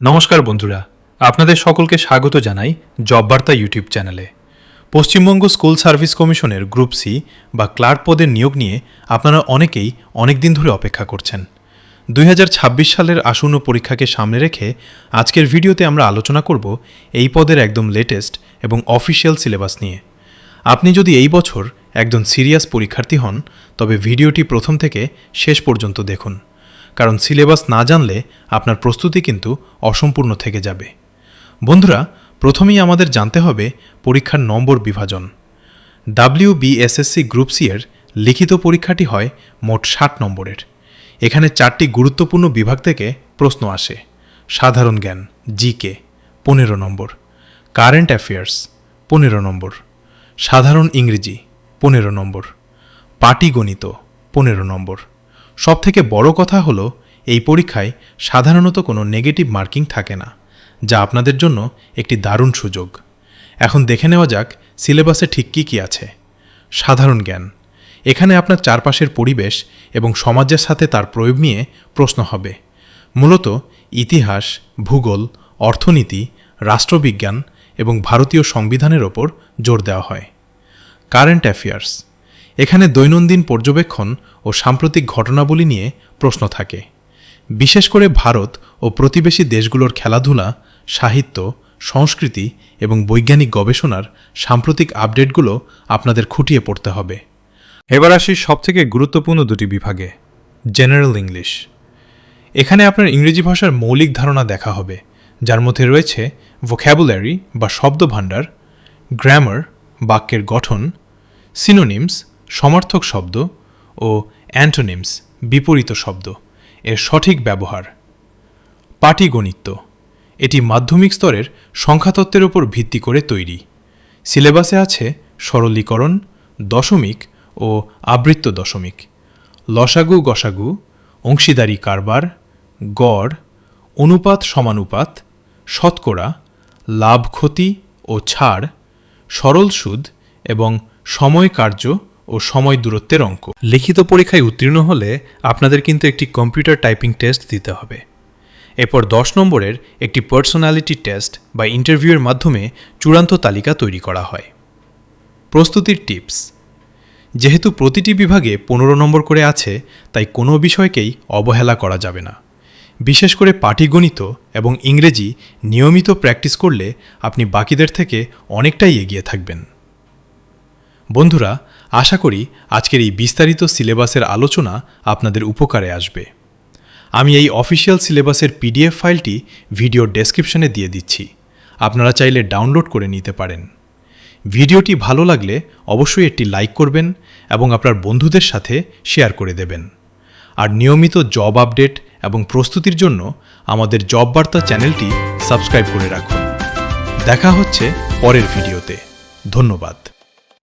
নমস্কার বন্ধুরা, আপনাদের সকলকে স্বাগত জানাই জব বার্তা ইউটিউব চ্যানেলে। পশ্চিমবঙ্গ স্কুল সার্ভিস কমিশনের গ্রুপ সি বা ক্লার্ক পদের নিয়োগ নিয়ে আপনারা অনেকেই অনেক দিন ধরে অপেক্ষা করছেন। দুই হাজার ছাব্বিশ সালের আসন্ন পরীক্ষাকে সামনে রেখে আজকের ভিডিওতে আমরা আলোচনা করব এই পদের একদম লেটেস্ট এবং অফিসিয়াল সিলেবাস নিয়ে। আপনি যদি এই বছর একজন সিরিয়াস পরীক্ষার্থী হন, তবে ভিডিওটি প্রথম থেকে শেষ পর্যন্ত দেখুন। কারণ সিলেবাস না জানলে আপনার প্রস্তুতি কিন্তু অসম্পূর্ণ থেকে যাবে। বন্ধুরা, প্রথমেই আমাদের জানতে হবে পরীক্ষার নম্বর বিভাজন। ডাব্লিউ বিএসএসসি গ্রুপ সি এর লিখিত পরীক্ষাটি হয় মোট ষাট নম্বরের। এখানে চারটি গুরুত্বপূর্ণ বিভাগ থেকে প্রশ্ন আসে। সাধারণ জ্ঞান জিকে পনেরো নম্বর। কারেন্ট অ্যাফেয়ার্স পনেরো নম্বর। সাধারণ ইংরেজি, পনেরো নম্বর। পাটিগণিত পনেরো নম্বর। সবথেকে বড় কথা হলো, এই পরীক্ষায় সাধারণত কোনো নেগেটিভ মার্কিং থাকে না, যা আপনাদের জন্য একটি দারুণ সুযোগ। এখন দেখে নেওয়া যাক সিলেবাসে ঠিক কী কী আছে। সাধারণ জ্ঞান। এখানে আপনার চারপাশের পরিবেশ এবং সমাজের সাথে তার প্রয়োগ নিয়ে প্রশ্ন হবে। মূলত ইতিহাস, ভূগোল, অর্থনীতি, রাষ্ট্রবিজ্ঞান এবং ভারতীয় সংবিধানের ওপর জোর দেওয়া হয়। Current affairs. এখানে দৈনন্দিন পর্যবেক্ষণ ও সাম্প্রতিক ঘটনাবলী নিয়ে প্রশ্ন থাকে। বিশেষ করে ভারত ও প্রতিবেশী দেশগুলোর খেলাধুলা, সাহিত্য, সংস্কৃতি এবং বৈজ্ঞানিক গবেষণার সাম্প্রতিক আপডেটগুলো আপনাদের খুঁটিয়ে পড়তে হবে। এবার আসি সবথেকে গুরুত্বপূর্ণ দুটি বিভাগে, জেনারেল ইংলিশ। এখানে আপনার ইংরেজি ভাষার মৌলিক ধারণা দেখা হবে, যার মধ্যে রয়েছে ভোক্যাবুলারি বা শব্দভাণ্ডার গ্রামার বাক্যের গঠন সিনোনিমস সমার্থক শব্দ ও অ্যান্টোনিমস বিপরীত শব্দ এর সঠিক ব্যবহার। পাটিগণিত এটি মাধ্যমিক স্তরের সংখ্যাতত্ত্বের উপর ভিত্তি করে তৈরি। সিলেবাসে আছে সরলীকরণ, দশমিক ও আবৃত্ত দশমিক, লসাগু গসাগু, অংশীদারি কারবার, গড়, অনুপাত সমানুপাত, শতকরা, লাভ ক্ষতি ও ছাড়, সরল সুদ এবং সময় কার্য ও সময় দূরত্বের অঙ্ক। লিখিত পরীক্ষায় উত্তীর্ণ হলে আপনাদের কিন্তু একটি কম্পিউটার টাইপিং টেস্ট দিতে হবে। এরপর দশ নম্বরের একটি পার্সোনালিটি টেস্ট বা ইন্টারভিউয়ের মাধ্যমে চূড়ান্ত তালিকা তৈরি করা হয়। প্রস্তুতির টিপস। যেহেতু প্রতিটি বিভাগে পনেরো নম্বর করে আছে, তাই কোনো বিষয়কেই অবহেলা করা যাবে না। বিশেষ করে পাটিগণিত এবং ইংরেজি নিয়মিত প্র্যাকটিস করলে আপনি বাকিদের থেকে অনেকটাই এগিয়ে থাকবেন। বন্ধুরা, আশা করি আজকের এই বিস্তারিত সিলেবাসের আলোচনা আপনাদের উপকারে আসবে। আমি এই অফিসিয়াল সিলেবাসের পিডিএফ ফাইলটি ভিডিওর ডেসক্রিপশনে দিয়ে দিচ্ছি। আপনারা চাইলে ডাউনলোড করে নিতে পারেন। ভিডিওটি ভালো লাগলে অবশ্যই একটি লাইক করবেন এবং আপনার বন্ধুদের সাথে শেয়ার করে দেবেন। আর নিয়মিত জব আপডেট এবং প্রস্তুতির জন্য আমাদের জব বার্তা চ্যানেলটি সাবস্ক্রাইব করে রাখুন। দেখা হচ্ছে পরের ভিডিওতে। ধন্যবাদ।